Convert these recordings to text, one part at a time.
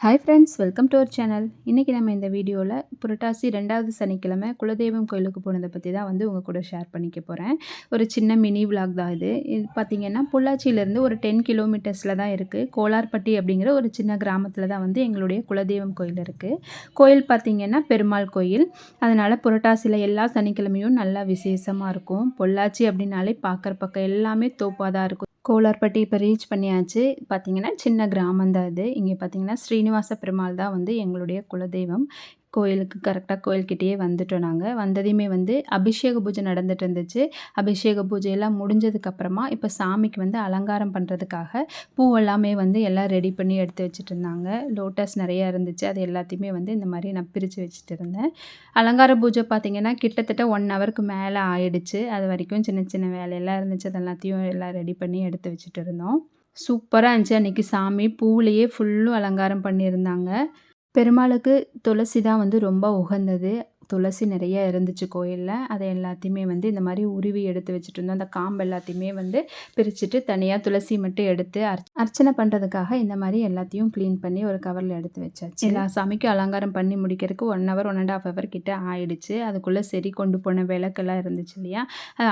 Hi friends welcome to our channel இன்றைக்கி நம்ம இந்த வீடியோவில் புரட்டாசி ரெண்டாவது சனிக்கிழமை குலதெய்வம் கோயிலுக்கு போனதை பற்றி தான் வந்து உங்கள் கூட ஷேர் பண்ணிக்க போகிறேன் ஒரு சின்ன மினி விளாக் தான் இது. இது பார்த்திங்கன்னா பொள்ளாச்சியிலேருந்து ஒரு டென் கிலோமீட்டர்ஸில் தான் இருக்குது கோலார்பட்டி அப்படிங்கிற ஒரு சின்ன கிராமத்தில் தான் வந்து எங்களுடைய குலதெய்வம் கோயில் இருக்குது கோயில் பார்த்திங்கன்னா பெருமாள் கோயில். அதனால் புரட்டாசியில் எல்லா சனிக்கிழமையும் நல்லா விசேஷமாக இருக்கும். பொள்ளாச்சி அப்படின்னாலே பார்க்குற பக்கம் எல்லாமே தோப்பாக தான் இருக்கும். கோலார்பட்டி இப்போ ரீச் பண்ணியாச்சு. பார்த்தீங்கன்னா சின்ன கிராமம் தான் இது. இங்கே பார்த்தீங்கன்னா ஸ்ரீனிவாச பெருமாள் தான் வந்து எங்களுடைய குலதெய்வம். கோயிலுக்கு கரெக்டாக கோயில்கிட்டேயே வந்துட்டோம் நாங்கள் வந்ததையுமே வந்து அபிஷேக பூஜை நடந்துட்டு இருந்துச்சு. அபிஷேக பூஜையெல்லாம் முடிஞ்சதுக்கப்புறமா இப்போ சாமிக்கு வந்து அலங்காரம் பண்ணுறதுக்காக பூ எல்லாமே வந்து எல்லாம் ரெடி பண்ணி எடுத்து வச்சுட்டு இருந்தாங்க. லோட்டஸ் நிறையா இருந்துச்சு. அது எல்லாத்தையுமே வந்து இந்த மாதிரி நான் பிரித்து வச்சுட்டு இருந்தேன். அலங்கார பூஜை பார்த்திங்கன்னா கிட்டத்தட்ட ஒன் ஹவருக்கு மேலே ஆயிடுச்சு. அது வரைக்கும் சின்ன சின்ன வேலையெல்லாம் இருந்துச்சு. அது எல்லாத்தையும் எல்லாம் ரெடி பண்ணி எடுத்து வச்சுட்டு இருந்தோம். சூப்பராக இருந்துச்சு. அன்றைக்கி சாமி பூவிலையே ஃபுல்லும் அலங்காரம் பண்ணியிருந்தாங்க. பெருமாளுக்கு துளசி தான் வந்து ரொம்ப உகந்தது. துளசி நிறைய இருந்துச்சு கோயிலில். அதை எல்லாத்தையுமே வந்து இந்த மாதிரி உருவி எடுத்து வச்சுட்டு இருந்தோம். அந்த காம்பு எல்லாத்தையுமே வந்து பிரிச்சுட்டு தனியாக துளசி மட்டும் எடுத்து அர்ச்சனை பண்ணுறதுக்காக இந்த மாதிரி எல்லாத்தையும் க்ளீன் பண்ணி ஒரு கவரில் எடுத்து வச்சாச்சு. எல்லா சாமிக்கும் அலங்காரம் பண்ணி முடிக்கிறதுக்கு one hour one and half hour கிட்ட ஆயிடுச்சு. அதுக்குள்ளே சரி கொண்டு போன விளக்கெல்லாம் இருந்துச்சு இல்லையா?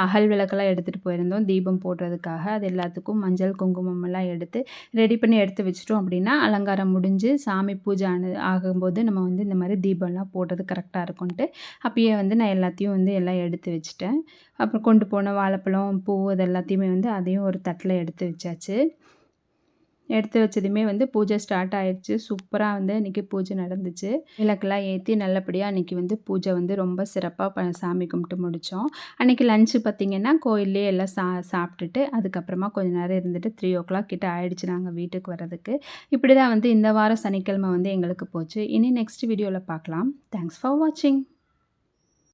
அகல் விளக்கெல்லாம் எடுத்துகிட்டு போயிருந்தோம். தீபம் போடுறதுக்காக. அது எல்லாத்துக்கும் மஞ்சள் குங்குமம் எல்லாம் எடுத்து ரெடி பண்ணி எடுத்து வச்சிட்டோம் அப்படின்னா அலங்காரம் முடிஞ்சு சாமி பூஜை ஆனது ஆகும்போது நம்ம வந்து இந்த மாதிரி தீபம்லாம் போடுறது கரெக்டாக இருக்கும்ன்ட்டு அப்பயே வந்து நான் எல்லாத்தையும் வந்து எல்லாம் எடுத்து வச்சுட்டேன். அப்புறம் கொண்டு போன வாழைப்பழம் பூ இது எல்லாத்தையுமே வந்து அதையும் ஒரு தட்டில் எடுத்து வச்சாச்சு. எடுத்து வச்சதுமே வந்து பூஜை ஸ்டார்ட் ஆயிடுச்சு. சூப்பராக வந்து அன்றைக்கி பூஜை நடந்துச்சு. விளக்கெல்லாம் ஏற்றி நல்லபடியாக அன்றைக்கி வந்து பூஜை வந்து ரொம்ப சிறப்பாக ப சாமி கும்பிட்டு முடித்தோம் அன்றைக்கி லஞ்சு பார்த்திங்கன்னா கோயிலே எல்லாம் சா சாப்பிட்டுட்டு அதுக்கப்புறமா கொஞ்சம் நேரம் இருந்துட்டு த்ரீ ஓ கிளாக் கிட்ட ஆயிடுச்சு நாங்கள் வீட்டுக்கு வர்றதுக்கு. இப்படி தான் வந்து இந்த வாரம் சனிக்கிழமை வந்து எங்களுக்கு போச்சு. இனி நெக்ஸ்ட் வீடியோவில் பார்க்கலாம். தேங்க்ஸ் ஃபார் வாட்சிங்